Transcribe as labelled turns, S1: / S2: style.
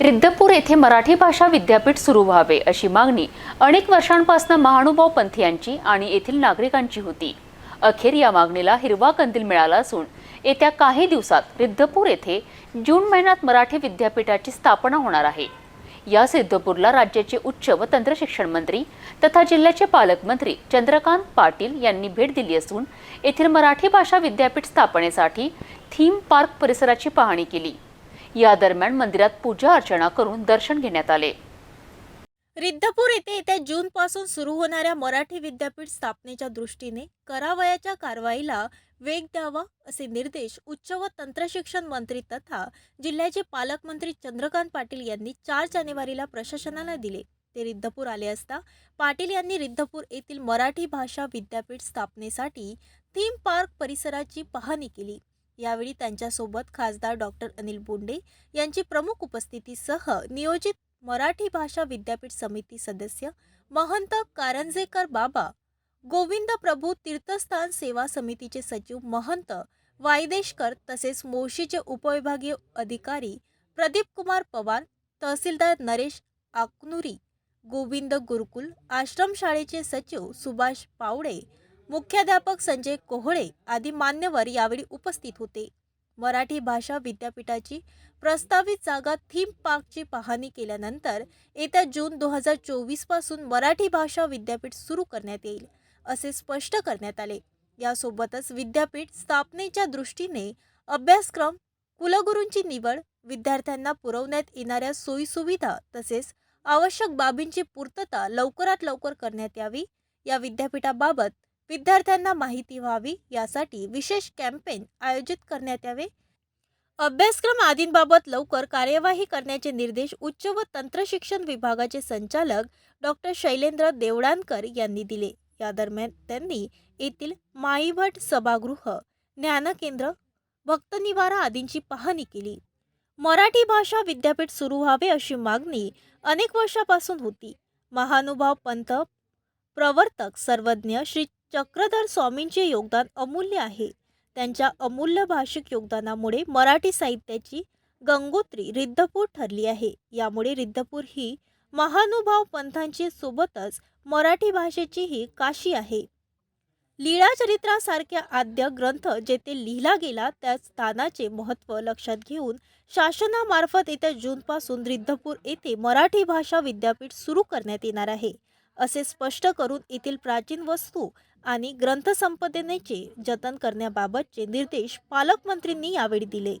S1: रिद्धपूर येथे मराठी भाषा विद्यापीठ सुरू व्हावे अशी मागणी अनेक वर्षांपासून महानुभाव पंथीयांची आणि येथील नागरिकांची होती. अखेर या मागणीला हिरवा कंदील मिळाला असून येत्या काही दिवसात रिद्धपूर येथे जून महिन्यात मराठी विद्यापीठाची स्थापना होणार आहे. या सिद्धपूरला राज्याचे उच्च व तंत्रशिक्षण मंत्री तथा जिल्ह्याचे पालकमंत्री चंद्रकांत पाटील यांनी भेट दिली असून येथील मराठी भाषा विद्यापीठ स्थापनेसाठी थीम पार्क परिसराची पाहणी केली. या दरम्यान मंदिरात पूजा अर्चना करून दर्शन घेण्यात आले.
S2: रिद्धपूर येथे येत्या जून पासून सुरू होणाऱ्या मराठी विद्यापीठ स्थापनेच्या दृष्टीने करावयाच्या कारवाईला वेग द्यावा असे निर्देश उच्च व तंत्रशिक्षण मंत्री तथा जिल्ह्याचे पालकमंत्री चंद्रकांत पाटील यांनी चार जानेवारीला प्रशासनाला दिले. ते रिद्धपूर आले असता पाटील यांनी रिद्धपूर येथील मराठी भाषा विद्यापीठ स्थापनेसाठी थीम पार्क परिसराची पाहणी केली. यावेळी त्यांच्यासोबत खासदार डॉक्टर अनिल बोंडे यांची प्रमुख उपस्थितीसह नियोजित मराठी भाषा विद्यापीठ समिती सदस्य महंत कारंजेकर बाबा गोविंद प्रभू तीर्थस्थान सेवा समितीचे सचिव महंत वायदेशकर तसेच मोशीचे उपविभागीय अधिकारी प्रदीप कुमार पवार तहसीलदार नरेश आकनुरी गोविंद गुरुकुल आश्रमशाळेचे सचिव सुभाष पावडे मुख्याध्यापक संजय कोहळे आदी मान्यवर यावेळी उपस्थित होते. मराठी भाषा विद्यापीठाची प्रस्तावित जागा थीम पार्कची पाहणी केल्यानंतर येत्या जून दोन हजार चोवीसपासून मराठी भाषा विद्यापीठ सुरू करण्यात येईल असे स्पष्ट करण्यात आले. यासोबतच विद्यापीठ स्थापनेच्या दृष्टीने अभ्यासक्रम कुलगुरूंची निवड विद्यार्थ्यांना पुरवण्यात येणाऱ्या सोयीसुविधा तसेच आवश्यक बाबींची पूर्तता लवकरात लवकर करण्यात यावी या विद्यापीठाबाबत विद्यार्थ्यांना माहिती व्हावी यासाठी विशेष कॅम्पेन आयोजित करण्यात यावे. अभ्यासक्रम आदींबाबत लवकर कार्यवाही करण्याचे निर्देश उच्च व तंत्रशिक्षण विभागाचे संचालक डॉक्टर शैलेंद्र देवडानकर यांनी दिले. या दरम्यान त्यांनी येथील माईभट सभागृह ज्ञानकेंद्र भक्तनिवारा आदींची पाहणी केली. मराठी भाषा विद्यापीठ सुरू व्हावे अशी मागणी अनेक वर्षापासून होती. महानुभाव पंथ प्रवर्तक सर्वज्ञ श्री चक्रधर स्वामींचे योगदान अमूल्य आहे. त्यांच्या अमूल्य भाषिक योगदानामुळे मराठी साहित्याची गंगोत्री रिद्धपूर ठरली आहे. यामुळे रिद्धपूर ही महानुभाव पंथांची सोबतच मराठी भाषेचीही काशी आहे. लीळाचरित्रासारख्या आद्य ग्रंथ जेथे लिहिला गेला त्या स्थानाचे महत्त्व लक्षात घेऊन शासनामार्फत येत्या जूनपासून रिद्धपूर येथे मराठी भाषा विद्यापीठ सुरू करण्यात येणार आहे. असे स्पष्ट करून येथील प्राचीन वस्तू आणि ग्रंथसंपदेनेचे जतन करण्याबाबतचे निर्देश पालकमंत्र्यांनी यावेळी दिले.